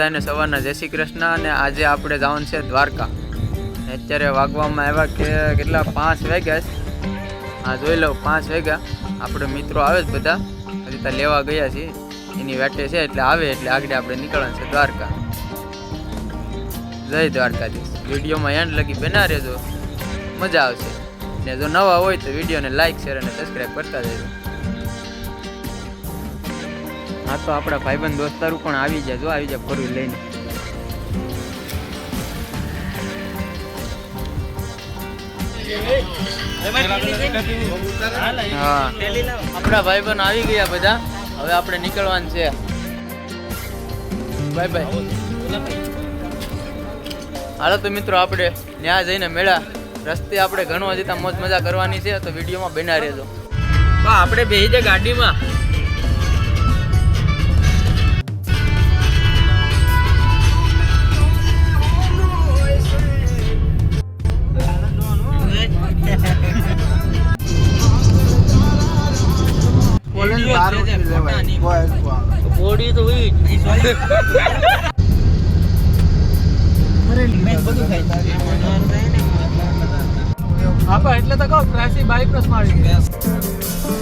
બધાને સવારના જય શ્રી કૃષ્ણ અને આજે આપણે જવાનું છે દ્વારકા. અત્યારે વાગવામાં આવ્યા કે કેટલા? પાંચ વાગ્યા છે. હા, જોઈ લઉં, પાંચ વાગ્યા. આપણે મિત્રો આવે જ બધા. હજી ત્યાં લેવા ગયા છીએ. એની વેટે છે એટલે આવે, એટલે આગળ આપણે નીકળવાનું છે દ્વારકા. જય દ્વારકાધીશ. વિડીયોમાં એન્ડ લગી બના રહેજો. મજા આવશે. ને જો નવા હોય તો વિડીયોને લાઇક શેર અને સબસ્ક્રાઈબ કરતા રહેજો. હા, તો આપણા ભાઈબંધ દોસ્તારું પણ આવી જાય જો, આવી જાય ફોર લઈને. આપણા ભાઈબંધ આવી ગયા બધા. હવે આપણે નીકળવાનું છે. Bye bye. હાલો તો મિત્રો, આપણે ત્યાં જઈને મેળા. રસ્તે આપણે ઘણો હજી મોજ મજા કરવાની છે, તો વિડીયોમાં બના રહેજો. બા, આપણે બેસી જાય ગાડીમાં. બોડી તો હોય આપણે એટલે તો કહો પ્રાસી બાઈક પ્લસ મારી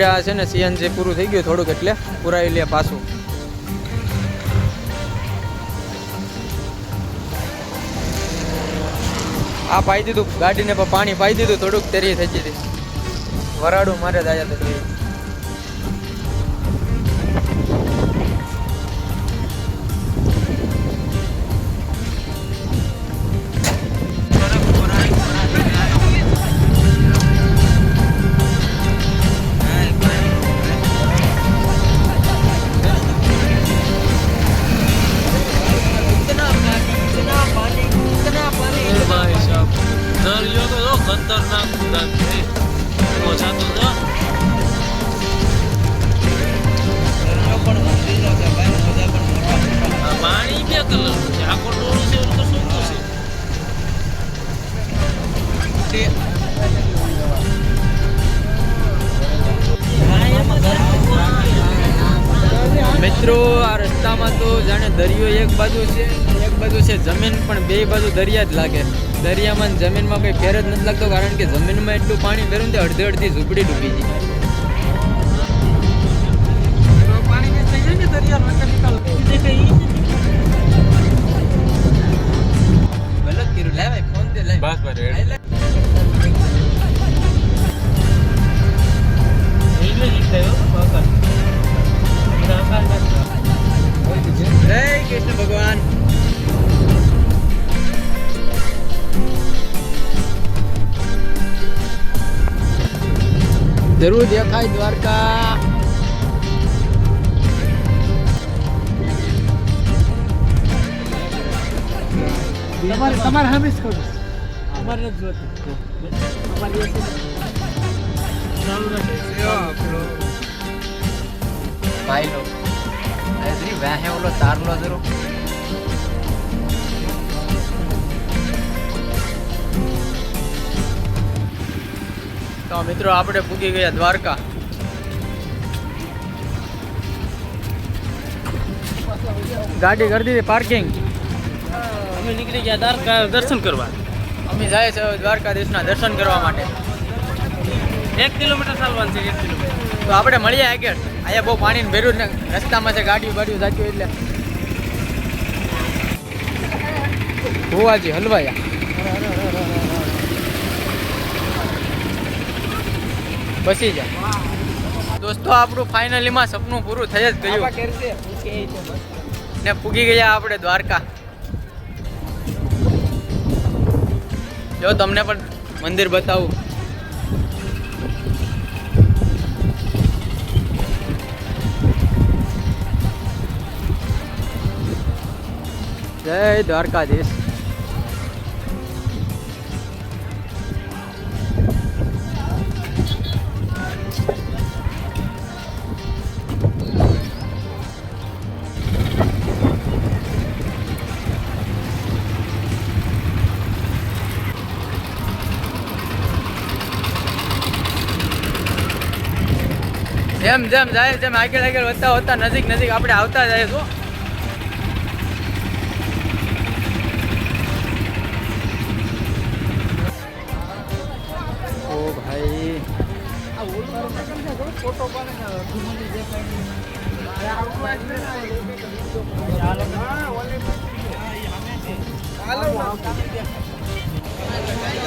આપણે આ છે ને સીએનજી પૂરું થઈ ગયું થોડુંક એટલે પુરાવી લે પાછું. આ પાઈ દીધું, ગાડીને પણ પાણી પાઈ દીધું, થોડુંક તેરી થઈ ગઈ વરાડું મારે જ આયા મિત્રો, આ રસ્તામાં તો જાણે દરિયો એક બાજુ છે, એક બાજુ છે જમીન, પણ બે બાજુ દરિયા જ લાગે. દરિયામાં જમીનમાં કંઈ ફેર જ નથી લાગતો કારણ કે જમીનમાં એટલું પાણી ભર્યું ને તે અડધી અડધી ઝૂંપડી ડૂબી ગઈ પાણી કે થઈ જાય ને દરિયા જરૂર દેખાય દ્વારકા તમારે તમારે હમીશ કરું અમારે નથી જોતું. અમારી એક ચાલુ રાખે ભાઈ લો અરે જરી વાહે ઓલો તાર લો જરો મિત્રો આપણે પૂગી ગયા દ્વારકા. ગાડી કરી દીધી પાર્કિંગ અમે નીકળી ગયા દ્વારકા દર્શન કરવા. અમે જાય છે દ્વારકાધીશના દર્શન કરવા માટે. એક કિલોમીટર ચાલવાનું છે એક કિલોમીટર. તો આપણે મળીએ આગળ. અહીંયા બહુ પાણીને ભેરું ને રસ્તામાં છે ગાડીઓ બાડીઓ જાતી એટલે. ભુવાજી હલવાયા બસી જાય દોસ્તો આપણું ફાઇનલીમાં સપનું પૂરું થઈ જ ગયું. ને પૂગી ગયા આપણે દ્વારકા. જો તમને પણ મંદિર બતાવું. જય દ્વારકાધીશ. જેમ જેમ જાય તેમ આગળ આગળ વધતા વધતા નજીક નજીક આપણે આવતા જાય છો ઓ ભાઈ.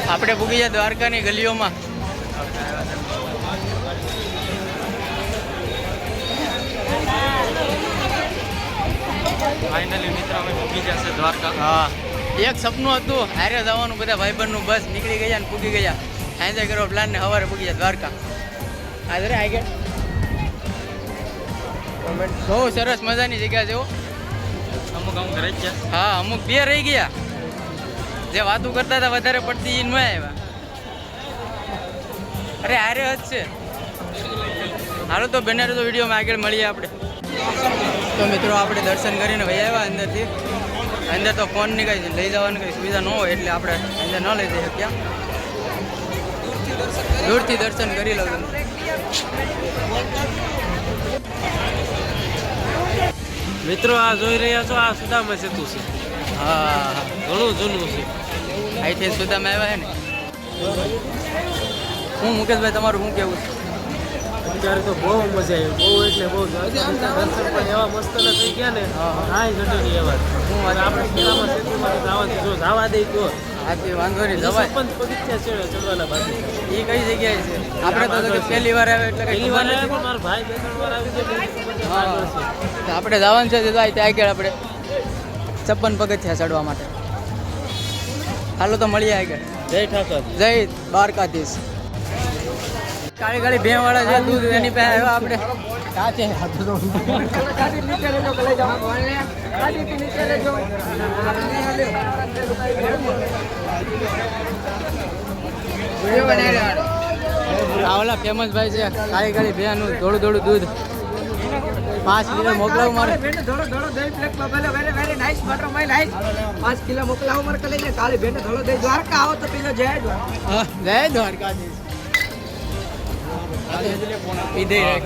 આપણે પૂગી જાય દ્વારકાની ગલીઓમાં. ફાઇનલી મિત્ર અમે પહોંચી છે દ્વારકા. હા. એક સપનું હતું હારે જવાનું બધા ભાઈબંધનું બસ નીકળી ગયા ને પૂગી ગયા. સાંજે કરવા પ્લાન ને સવારે પૂગી જાય દ્વારકા. હાજરે ગયા બહુ સરસ મજાની જગ્યા છે અમુક અમુક રહી ગયા હા અમુક બે રહી ગયા. જે વાતો કરતા હતા વધારે પડતી ન આવ્યા. અરે હારે જ છે. હાલો તો બને તો વિડીયોમાં આગળ મળીએ આપણે. તો મિત્રો આપણે દર્શન કરીને વહી આવ્યા અંદરથી. અંદર તો ફોનની કંઈ લઈ જવાની કંઈ સુવિધા ન હોય એટલે આપણે અંદર ન લઈ જઈ શક્યા દૂરથી દર્શન કરી લઉં મિત્રો આ જોઈ રહ્યા છો આ સુદામા સેતુ છે. હા. ઘણું જૂનું છે. અહીંથી સુદામાં આવ્યા છે ને. હું મુકેશભાઈ તમારું શું કેવું છે? અત્યારે તો બહુ મજા આવી. બહુ એટલે બહુ દર્શન પણ એવા મસ્ત થઈ ગયા ને. હા. ઘટે એવા. હું આપણે ખેડામાં સેતુમાં જવાનું જો જવા દે તો. આજે વાંધો નહીં જવાય. સરપંચ પગથિયા છે ચડવાના બાકી એ કઈ જગ્યાએ છે? આપણે તો પહેલી વાર આવે એટલે પહેલી વાર નથી. પણ મારા ભાઈ બે ત્રણ વાર આવી. આગળ છે. આપણે જવાનું છે તો ત્યાં આગળ આપણે. છપ્પન પગથિયા ચડવા માટે. હાલો તો મળીએ આગળ. જય ઠાકર જય દ્વારકાધીશ. કાળી કાળી ભેં વાળા છે દૂધ એની પાસે આવ્યો આપણે કાચે આ ઓલા ફેમસ ભાઈ છે કાળી કાળી ભેંનું થોડું થોડું દૂધ. પાંચ કિલો મોકલાવું મારે. ધોળો ધોળો પાંચ કિલો મોકલાવું મારે કલે ને કાલે બેને ધોળો દહીં. દ્વારકા આવો તો પેલો જય દ્વારકા. જય દ્વારકાધીશ. પીધે એક.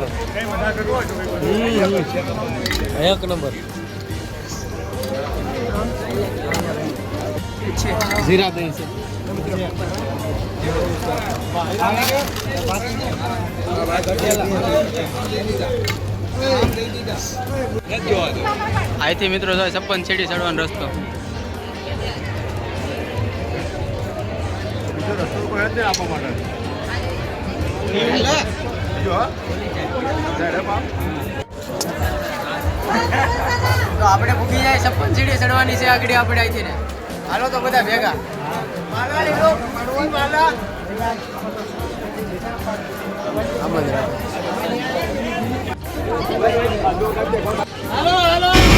નંબર. જીરા દહીં છે. અહીંથી મિત્રો થાય છપ્પન સીડી ચડવાનો રસ્તો. તો આપણે ભૂકી જાય, છપ્પન સીડી ચડવાની છે આગળ આપણે અહીંથી ને હાલો તો બધા ભેગા.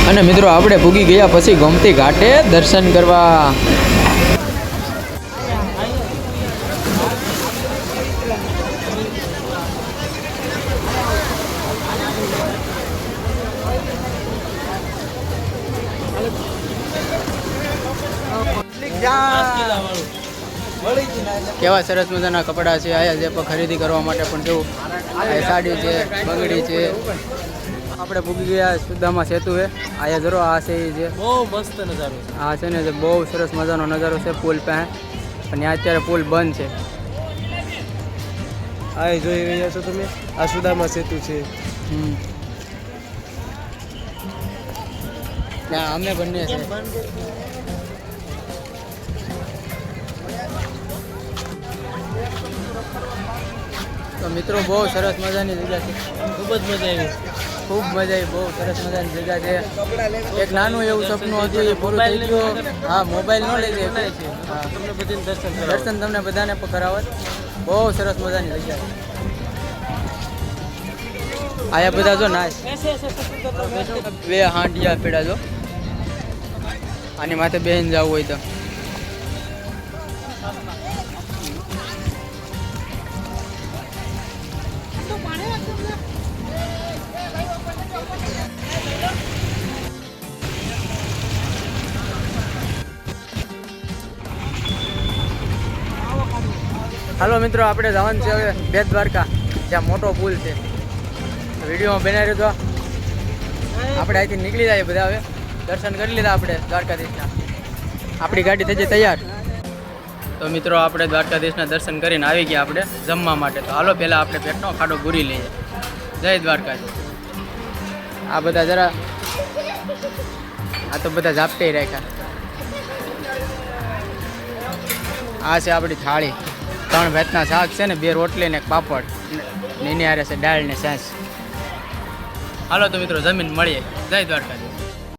અને મિત્રો, આપણે ભૂગી ગયા પછી ગોમતી ઘાટે દર્શન કરવા કેવા સરસ મજાના કપડાં છે આયા જે પણ ખરીદી કરવા માટે પણ જવું આ સાડી છે બંગડી છે. આપણે પૂગી ગયા સુદ્ધામાં સેતુ છે આયા જરો આ છે છે બહુ મસ્ત નજારો છે. આ છે ને જે બહુ સરસ મજાનો નજારો છે પુલ પાસે. પણ ત્યાં અત્યારે પુલ બંધ છે. આ જોઈ રહ્યા છો તમે? આ સુદામાં સેતુ છે. હમ. ના અમે બંને છે. તો મિત્રો બહુ સરસ મજાની જગ્યા છે. ખૂબ જ મજા આવી. ખૂબ મજા આવી બહુ સરસ મજાની જગ્યા છે. એક નાનું એવું સપનું હતું એ પૂરું થઈ ગયું. હા મોબાઈલ ન લઈ જાય. તમને બધી દર્શન દર્શન તમને બધાને કરાવત. બહુ સરસ મજાની જગ્યા છે. આયા બધા જો નાશ બે હાંડિયા પેડા જો. આની માથે બેન જવું હોય તો. હાલો મિત્રો, આપણે જવાનું છે હવે બે દ્વારકા, જ્યાં મોટો પુલ છે. વિડીયોમાં બનાવી તો આપણે અહીંથી નીકળી જાય બધા હવે. દર્શન કરી લીધા આપણે દ્વારકાધીશના. આપણી ગાડી થઈ જાય તૈયાર. તો મિત્રો, આપણે દ્વારકાધીશના દર્શન કરીને આવી ગયા આપણે જમવા માટે. તો હાલો, પહેલાં આપણે પેટનો ખાડો પૂરી લઈએ. જય દ્વારકાધીશ. આ બધા જરા, આ તો બધા ઝાપટે રાખ્યા. આ છે આપણી થાળી. ત્રણ ભેતના શાક છે ને, બે રોટલી ને એક પાપડ. ને હારે છે દાળ ને સાસ હાલો તો મિત્રો, જમીન મળીએ. જય દ્વારકાધીશ.